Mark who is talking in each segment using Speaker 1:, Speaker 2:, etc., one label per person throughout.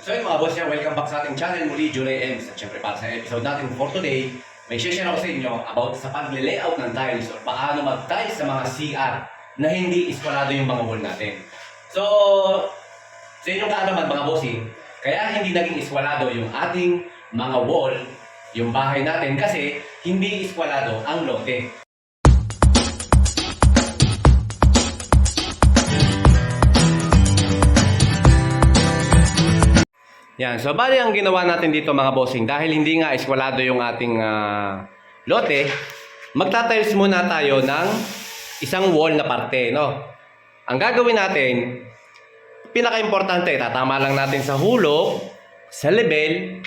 Speaker 1: So yun mga boss yan, welcome back sa ating channel muli, July Ems. At syempre para sa episode natin for today, may share ako sa inyo about sa pagle-layout ng tiles or paano mag-tiles sa mga CR na hindi iskwalado yung mga wall natin. So, sa inyong kaalaman mga bossing, kaya hindi naging iskwalado yung ating mga wall, yung bahay natin kasi hindi iskwalado ang lote. Yan. So, bali ang ginawa natin dito mga bossing, dahil hindi nga eskwalado yung ating ah, lote, magtatiles muna tayo ng isang wall na parte, no? Ang gagawin natin, pinaka-importante, tatama lang natin sa hulog, sa level,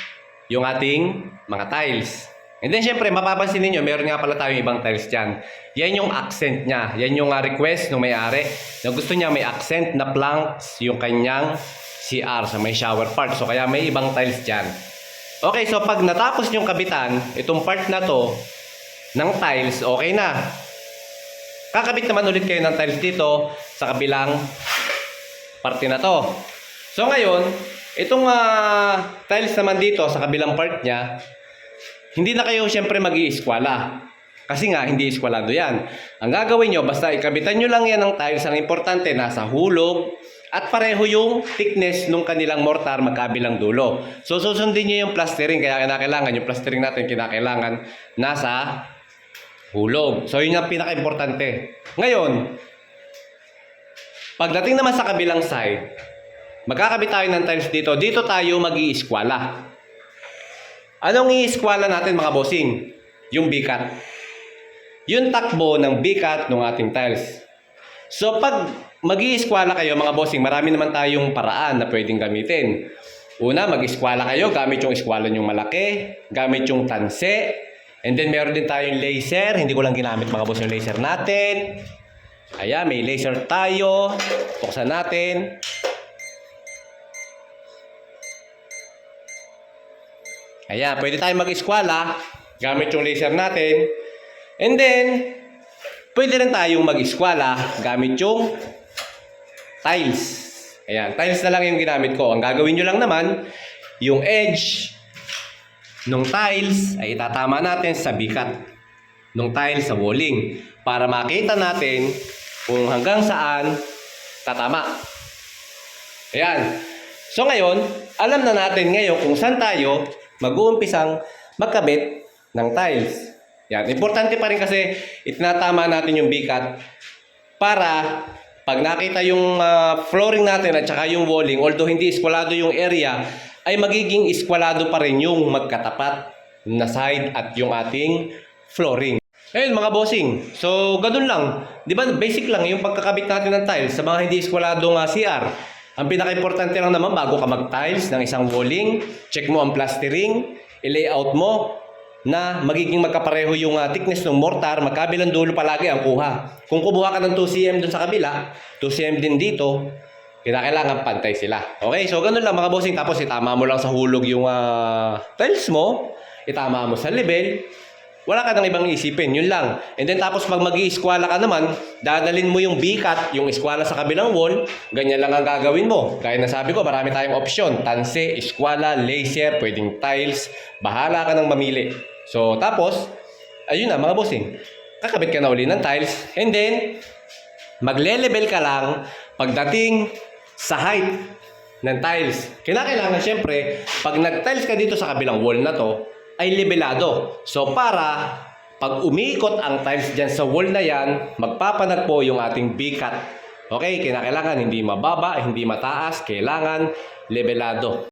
Speaker 1: yung ating mga tiles. And then, syempre, mapapansin ninyo, meron nga pala tayong ibang tiles dyan. Yan yung accent niya. Yan yung ah, request ng may-ari. Na gusto niya may accent na planks yung kanyang CR sa may shower part. So, kaya may ibang tiles dyan. Okay, so pag natapos yung kabitan, itong part na to, ng tiles, okay na. Kakabit naman ulit kayo ng tiles dito sa kabilang parte na to. So ngayon, itong ah, tiles naman dito sa kabilang part niya, hindi na kayo siyempre mag iiskwala Kasi nga, hindi iskwalado yan. Ang gagawin nyo, basta ikabitan nyo lang yan ng tiles, ang importante, nasa hulog, at pareho yung thickness nung kanilang mortar magkabilang dulo. So, susundin nyo yung plastering, kaya kinakailangan, yung plastering natin kinakailangan nasa hulog. So, yun yung pinaka-importante. Ngayon, pagdating naman sa kabilang side, magkakabit tayo ng tiles dito. Dito tayo mag iiskwala Anong iiskwala natin mga bossing? Yung bikat. Yung takbo ng bikat ng ating tiles. So pag mag iiskwala kayo mga bossing, marami naman tayong paraan na pwedeng gamitin. Una, mag-iskwala kayo gamit yung iskwalan yung malaki, gamit yung tanse, and then meron din tayong laser. Hindi ko lang ginamit mga boss yung laser natin. Ayan, may laser tayo. Buksan natin. Ayan, pwede tayong mag-eskwala gamit yung laser natin. And then, pwede rin tayong mag-eskwala gamit yung tiles. Ayan, tiles na lang yung ginamit ko. Ang gagawin nyo lang naman, yung edge ng tiles ay itatama natin sa bikat ng tiles sa walling para makita natin kung hanggang saan tatama. Ayan. So ngayon, alam na natin ngayon kung saan tayo mag-uumpisang magkabit ng tiles. Yan. Importante pa rin kasi itinatama natin yung bikat para pag nakita yung ah, flooring natin at saka yung walling, although hindi eskwalado yung area, ay magiging eskwalado pa rin yung magkatapat na side at yung ating flooring. Ayun mga bossing. So, ganun lang. Di ba, basic lang yung pagkakabit natin ng tiles sa mga hindi eskwaladong uh, CR. Ang pinaka-importante lang naman bago ka mag-tiles ng isang walling, check mo ang plastering, i-layout mo na magiging magkapareho yung uh, thickness ng mortar, magkabilang dulo palagi ang kuha. Kung kumuha ka ng 2cm dun sa kabila, 2cm din dito, kinakailangan pantay sila. Okay, so ganun lang mga bossing. Tapos itama mo lang sa hulog yung uh, tiles mo, itama mo sa level, wala ka nang ibang isipin, yun lang. And then tapos pag mag eskwala ka naman, dadalin mo yung bikat, yung eskwala sa kabilang wall, ganyan lang ang gagawin mo. Gaya na sabi ko, marami tayong option. Tanse, eskwala, laser, pwedeng tiles. Bahala ka nang mamili. So tapos, ayun na mga bossing. Kakabit ka na uli ng tiles. And then, magle-level ka lang pagdating sa height ng tiles. Kinakailangan syempre, pag nag-tiles ka dito sa kabilang wall na to, ay levelado. So para pag umiikot ang tiles dyan sa wall na yan, magpapanagpo yung ating bikat. Okay, kinakailangan hindi mababa, hindi mataas, kailangan levelado.